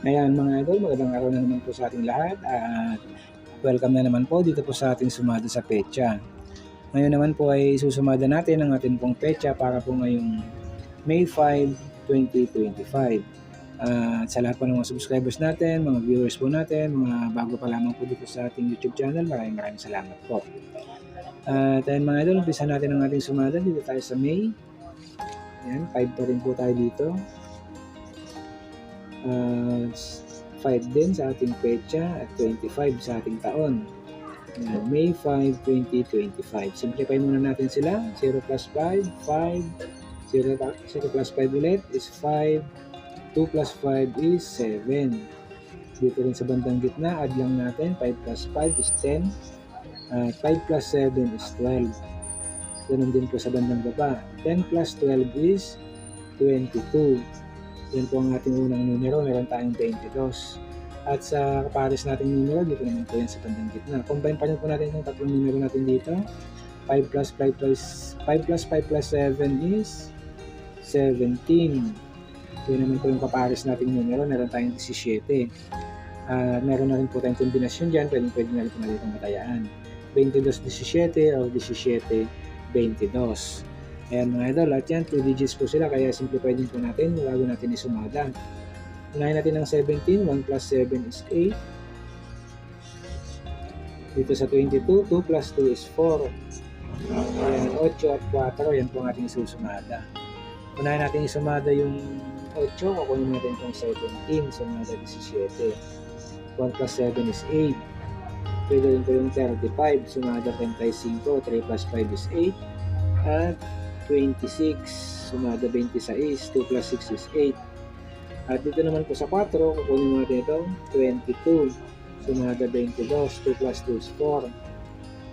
Ayan mga idol, magandang araw na naman po sa ating lahat at welcome na naman po dito po sa ating sumada sa pecha. Ngayon naman po ay susumada natin ang ating pong pecha para po ngayong May 5, 2025. At sa lahat po ng mga subscribers natin, mga viewers po natin, mga bago pa lamang po dito sa ating YouTube channel, maraming maraming salamat po. At ayun mga idol, umpisa natin ang ating sumada dito tayo sa May. Ayan, 5 pa rin po tayo dito. Uh, 5 din sa ating petsa at 25 sa ating taon. Ayan, May 5, 2025. Simplify muna natin sila. 0 plus 5, 5. 0, 0 plus 5 ulit is 5. 2 plus 5 is 7. Dito rin sa bandang gitna, add lang natin. 5 plus 5 is 10. At 5 plus 7 is 12. Ganun din po sa bandang baba. 10 plus 12 is 22. Yan po ang ating unang numero. Meron tayong 22. At sa kapares nating numero, dito naman po yan sa bandang gitna. Combine pa rin po natin yung tatlong numero natin dito. 5 plus 5 plus 5 plus 5 plus 7 is 17. Yun naman po yung kapares nating numero. Meron tayong 17. Uh, meron na rin po tayong kombinasyon dyan. Pwede, pwede na rin po natin matayaan. 22-17 or 17-22. Ayan mga idol, at yan, 2 digits po sila, kaya simplify din po natin bago natin isumada. Unahin natin ng 17, 1 plus 7 is 8. Dito sa 22, 2 plus 2 is 4. Ayan, 8 at 4, yan po ang ating susumada. Unahin natin isumada yung 8, kukunin natin itong 17, sumada 17. 1 plus 7 is 8. Pwede rin po yung 35, sumada 35, 3 plus 5 is 8. At 26, sumada 26, 2 plus 6 is 8. At dito naman po sa 4, kukunin natin ito, 22, sumada 22, 2 plus 2 is 4.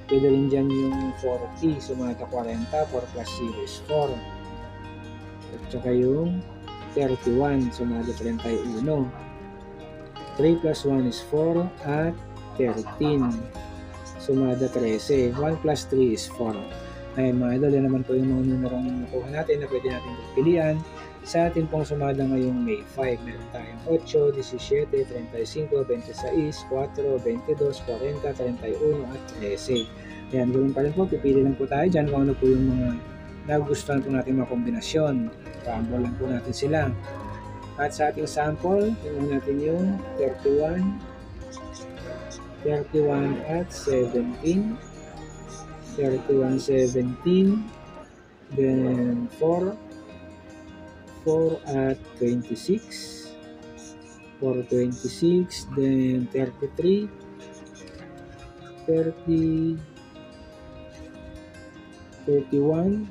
Pwede rin dyan yung 40, sumada 40, 4 plus 0 is 4. At saka yung 31, sumada 31. 3 plus 1 is 4 at 13. Sumada 13. 1 plus 3 is 4. Ayun mga idol, yan naman po yung mga numerong nakuha natin na pwede natin pilihan sa atin pong sumada ngayong May 5. Meron tayong 8, 17, 35, 26, 4, 22, 40, 31 at 13. Ayan, gawin pa rin po, pipili lang po tayo dyan kung ano po yung mga nagustuhan po natin mga kombinasyon. Rumble lang po natin sila. At sa ating sample, tingnan natin yung 31, 31 at 17. 31, 17. Then 4. 4 at 26. 4, 26. Then 33. 30. 31.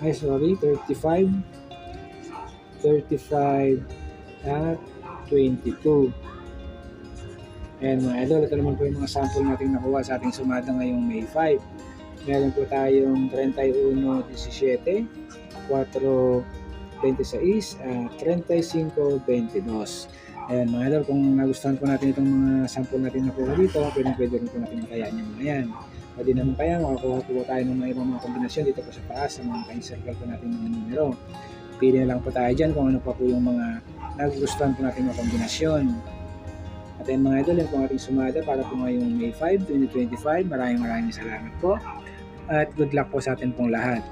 Ay, sorry. 35. 35 at 22. Ayan mga idol, ito naman po yung mga sample natin nakuha sa ating sumada ngayong May 5. Meron po tayong 31.17, 4.26, at 35.22. Ayan mga idol, kung nagustuhan po natin itong mga sample natin nakuha dito, pwede pwede rin po natin matayaan yung mga yan. Pwede naman kaya, makakuha po tayo ng mga ibang mga kombinasyon dito po sa taas sa mga ka-circle po natin mga numero. Pili na lang po tayo dyan kung ano pa po yung mga nagustuhan po natin mga kombinasyon. At ayun mga idol, yan po ating sumada para po ngayong May 5, 2025. Maraming maraming salamat po. At good luck po sa atin pong lahat.